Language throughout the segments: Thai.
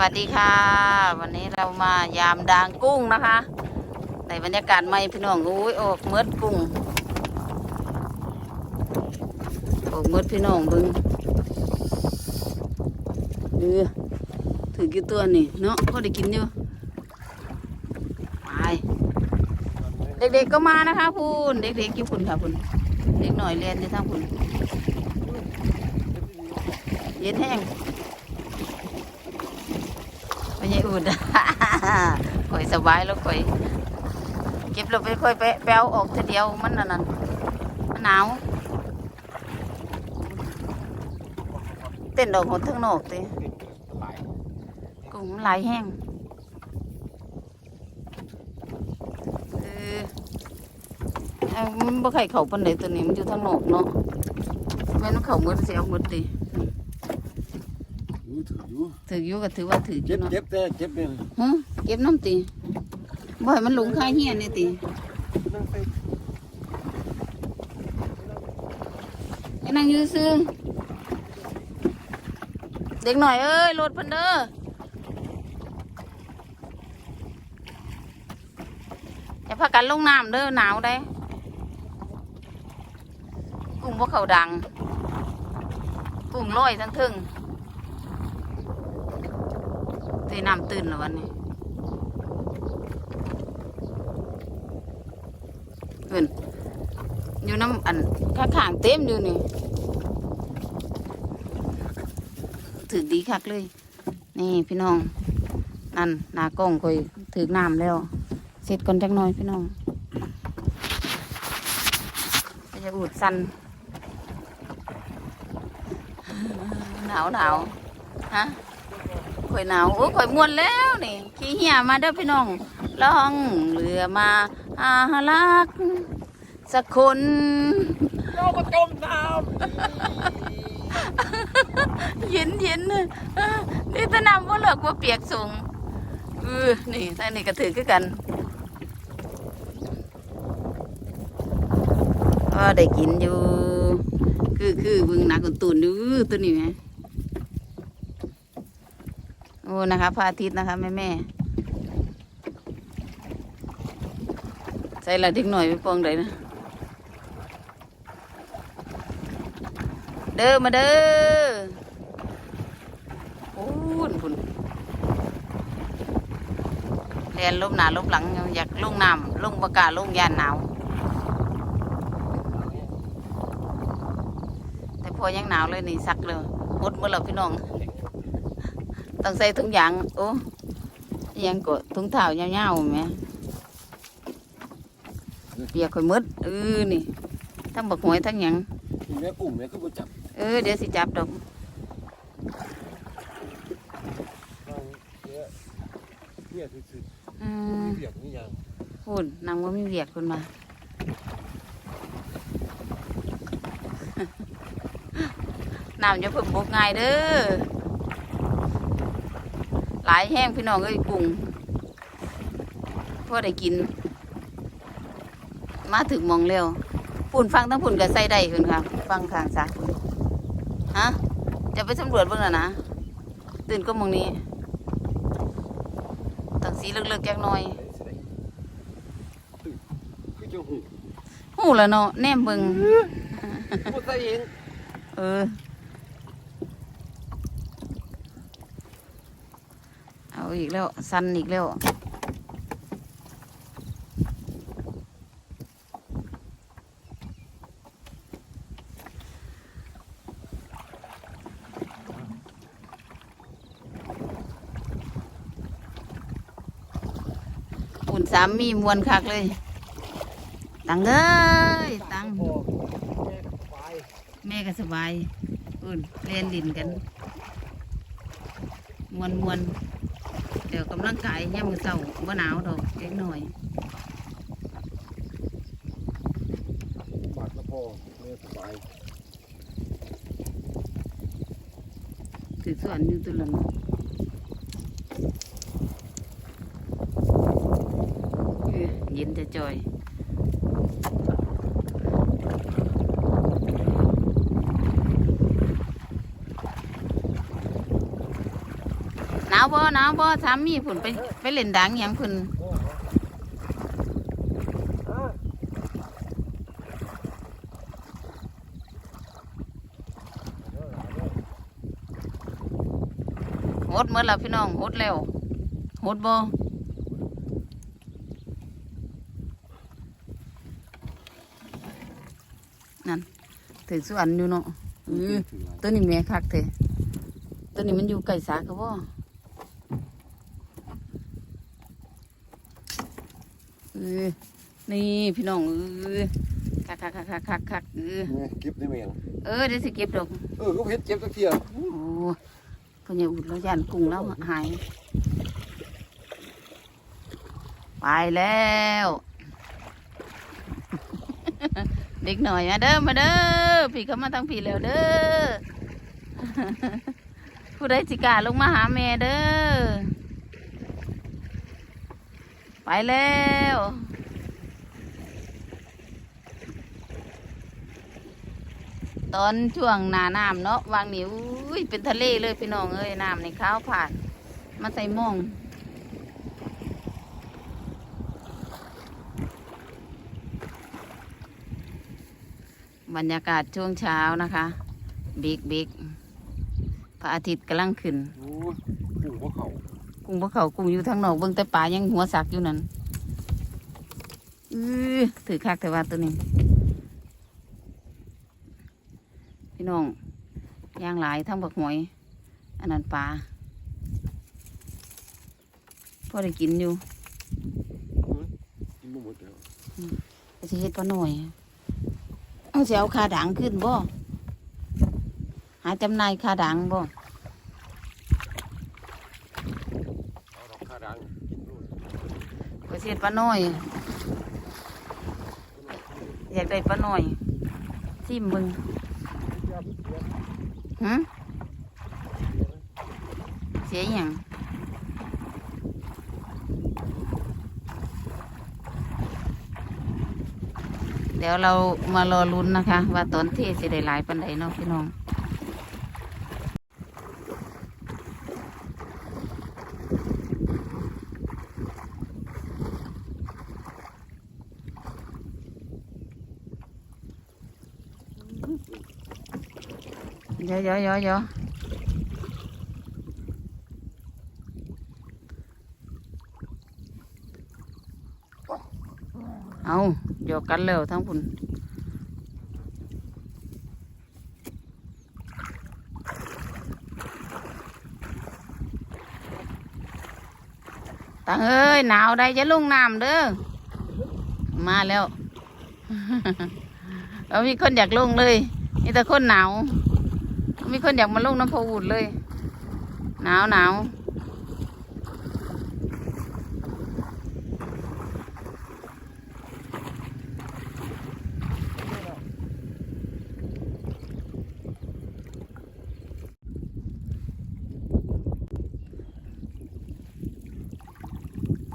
วัสดีค่ะ วันนี้เรามายามดางกุ้งนะคะในบรรยากาศใหม่พี่น้องอุ้ยออกเมืดกุ้งออกเมืดพี่น้องบึงเออถือกี่ตัวนี่เนาะพอได้กินอยู่ไปเด็กๆก็มานะคะพูนเด็กๆกี่พุ่นค่ะพุ่นเด็กหน่อยเรียนที่ทางพุ่นเย็นแห้ง ไม่ใช่อุ่นข่อยสบายแล้วข่อย เก็บเราไปค่อยไปแปลวออกทีเดียวมันนั่นน่ะมันหนาวเต้นดอกหดทั้งนอกติกุ้งมันไหลายแห้งเออมันบ่ไข่เขาปันใดตัวนี้มันอยู่ทางนอกเนาะแม่นเขาหมืดเสียหมือยู่ ถืออยู่ถืออยู่ก็ถือว่าถืออเจ็ยู่บเนาะเจ็บแต่เจ็บเนี่ยฮะเก็บน้ำตีบ่ให้มันหลงค่ายเฮียนนี่ตีนั่งไปให้นั่งอยู่ซื่อเด็กหน่อยเอ้ยรถเพันเด้ออย่าพากันลงน้ำเด้อหนาวได้กุ้งพวกเขาดังกุ้งลอยทั้งทึ่ง ตีน้ำตื่นแล้ววันนี้เพิ่นอยู่น้ำอันข้าขางๆเต็มอยู่นี่ถือดีคักเลย นี่พี่น้อง นั่นหนากล้องคอยถือน้ำแล้ว เสร็จก่อนจักหน่อยพี่น้องจะอุดสันหนาวหนาวฮะ ข่อยหนาวโอ้ข่อยม่วนแล้วนี่ขี้เหี่ยมาเด้อพี่น้องล่องเรือมาอาหารักสักคนเราก็จมน้เย็นเย็นเลยอะนี่ตะนำว่าเลิกว่าเปียกสูงเออนี่ท่านนี่ก็ถือคือกันก็ได้กินอยู่ คือคือเบึงหนักกว่าตุนอยู่ตัวนี้ไหม โอ้นะคะพระอาทิตย์นะคะแม่แม่ใส่ละเด็กหน่อยไปปองเลยนะ เด้อมาเด้อพูนพุ่นเรียนลมหนาลมหลัง อยากลงน้ำลงประกาศลงยานหนาว แต่พอยังหนาวเลยนี่ซักเลยหดเมื่อเราพี่น้อง ต้องใส่ถุงยางโอ้ยังกดถุงเท้ายาวๆไหมเปียกค่อยหมืดเออนี่ทั้งบักหวยทั้งหยังำแม่กุ้งแม่ก็บ่จับเออเดี๋ยวสิจับดอกเนี่ยคือคืออืมเปียกนี่ยังพูดนางว่ามีเวียกคนมาน้ำจะเพิ่มบกง่ายเด้อ หลายแห้งพี่น้องเอ้ยกุ้งพอได้กิน มาถึงหมองเร็วปุ่นฟังทั้งปุ่นก็ใส่ได้คุณครับฟังข้างซะพุ่นฮะจะไปสำรวจเบ้างนะนะตื่นก็หมองนี้ตั้งสีเลือกๆแยกหน่อยคือจะหูหูแล้วเนาะแนมเบิงพูดซะเองเอ อีกแล้ว สันอีกแล้วอุ่นสามมีมวนคักเลย ตังเอ้ยตังแม่ไปแม่ก็สบายอุ่นเล่นดินกัน มวนมวน เดี๋ยวกำลังกายย่ามมือเศร้าว่าหนาวดอกเล็กหน่อยบาดละพอแม่สบายถือส่วนอยู่ตัวละเนาะเออเย็นจะจอยาวาวบ่หนาวบ่สามีผุนไปไปเล่นดังยังผุนหดเมื่อแล้วพี่น้องหดแล้วหดบ่นั่นถึงสวนอยู่เนาะอือตัวนี้แม่คักเถอะตัวนี้มันอยู่ไก่สากะบ่ เออนี่พี่น้องเออคักคักคักคักคักคักเออนี่เก็บได้ไหมยังเออเดี๋ยวสิเก็บดอกเออก็เฮ็ดเก็บสักเที่ยโอ้พญาอุดแล้วยันกุ้งแล้วหาย ไปแล้ว เด็กหน่อยมาเด้อมาเด้อพี่เขามาทางพี่แล้วเด้อผู้ใดสิกล้าลงมาหาแม่เด้อ ไปแล้วตอนช่วงหนาน้ำเนาะวางนิ้วอุ้ยเป็นทะเลเลยพี่น้องเอ้ยน้ำในข้าวผ่านมาใส่มองบรรยากาศช่วงเช้านะคะ บิ๊กบิ๊กพระอาทิตย์กำลังขึ้น โอ้ยกุ้งบ่เขา กุ้งพวกเขากุ้งอยู่ทางนอกเบิ่งแต่ป่ายังหัวสักอยู่นั่นอือถือคักแต่ว่าตัวนี้ พี่น้องย่างหลายทั้งบักหอยอันนั้นปลาพอได้กินอยู่กินบ่หมดแล้วก็สิเฮ็ดปลาหน่อยเอาสิเอาคาดังขึ้นบ่หาจำหนายคาดังบ่ เอาดอกคาดังกินนู่น ก็สิเฮ็ดปลาหน่อย อยากได้ปลาหน่อยซิมเบิ่งยาพิษเสียหึเสียอย่างเดี๋ยวเรามารอลุ้นนะคะ ว่าตอนเทสิได้หลายปันใดเนาะพี่น้อง ดี๋ยวเดี๋ยวเดี๋ยวเดี๋ยวเอาหยอกกันแล้วทั้งพุ่นตังเอ้ยหนาวได้จะลงน้ำเด้อมาแล้ว เอามีคนอยากลงเลยมีแต่คนหนาว มีคนอยากมาลงน้ำพอูดเลย หนาวหนาว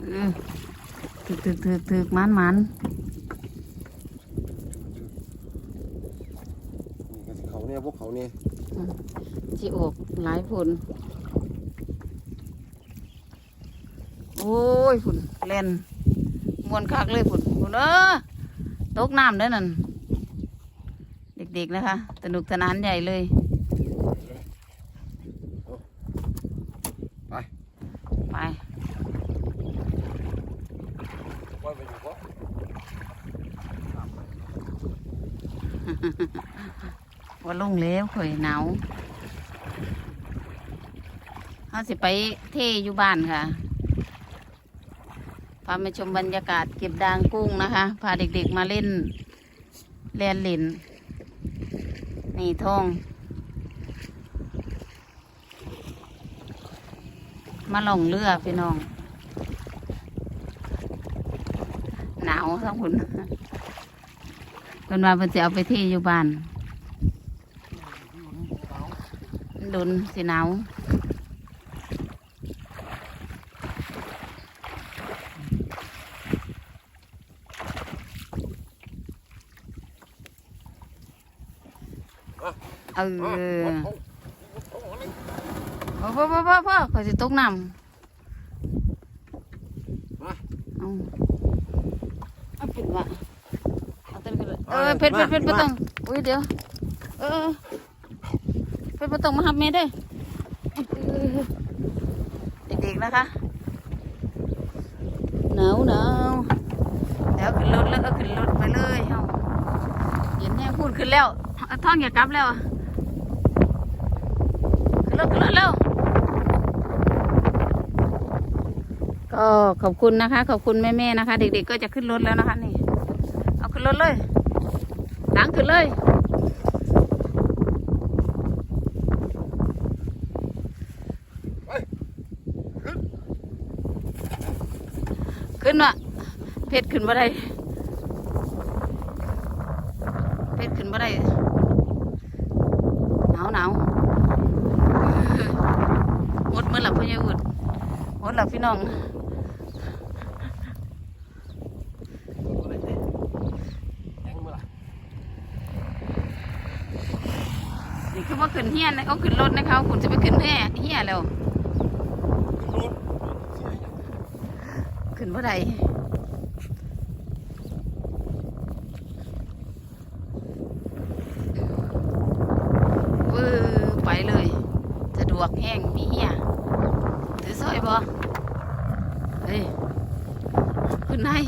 เออถึกถึกถึกถึกมันมันนี่ก็สิเขาเนี่ยพวกเขาเนี่ย จีออกหลายผลโอ้ยผุนเล่นมวนคักเลยผุนผุนเออตกน้ำเด้อนั่นเด็กๆนะคะสนุกสนานใหญ่เลย ไป ไป ปล่อยไปอยู่บ่ ว่าลงแล้วข่อยหนาวเขาสิไปเทอยู่บ้านค่ะ พามาชมบรรยากาศเก็บดางกุ้งนะคะ พาเด็กๆมาเล่นเล่นเล่นนี่ทองมาลงเรือพี่น้อง หนาวทั้งคนเพิ่นว่าเพิ่นจะเอาไปเที่อยู่บ้าน ดุนสิหนาวเออพ่อพ่อพ่อพ่อพ่อข่อยสิตกน้ำมาเอาเอาปิดวะเอาเต้นกันเลยเออเพชรเพชรเพชรบ่ต้องอุ้ยเดี๋ยว เออ เพชรบ่ต้องมาหับแม่เด้อเออเด็กๆนะคะหนาวหนาวแล้วขึ้นรถแล้วก็ขึ้นรถไปเลยเฮาเห็นแน่พูดขึ้นแล้วเอาท่องอย่ากลับแล้วอะขึ้นรถขึ้นรถแล้วก็ขอบคุณนะคะ ขอบคุณแม่ๆนะคะ เด็กๆก็จะขึ้นรถแล้วนะคะนี่ เอาขึ้นรถเลยล้างขึ้นเลย ขึ้นวะเพชรขึ้นบ่ได้เพชรขึ้นบ่ได้หนาวหนาวหมดเมื่อหลับพี่ยาอุดหมดหลับพี่น้องอะไรเนี่ยแข็งมาละนี่คือว่าขึ้นเฮียนเขาขึ้นรถนะคะคุณจะไปขึ้นแม่เฮียแล้ว ขึ้นรถ ขึ้นบ่ได้วือไปเลย สะดวกแห้งมีเฮียถือซอยบ่เฮ้ยคุณนาย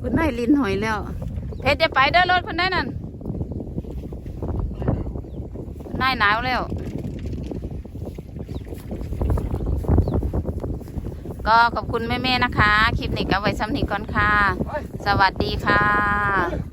คุณนายลินหอยแล้ว เพชรจะไปเด้อรถคนได้นั่นคุณนายหนาวแล้ว ก็ขอบคุณแม่ๆนะคะ คลิปนี้ก็ไว้ซ้ำนี้ก่อนค่ะ สวัสดีค่ะ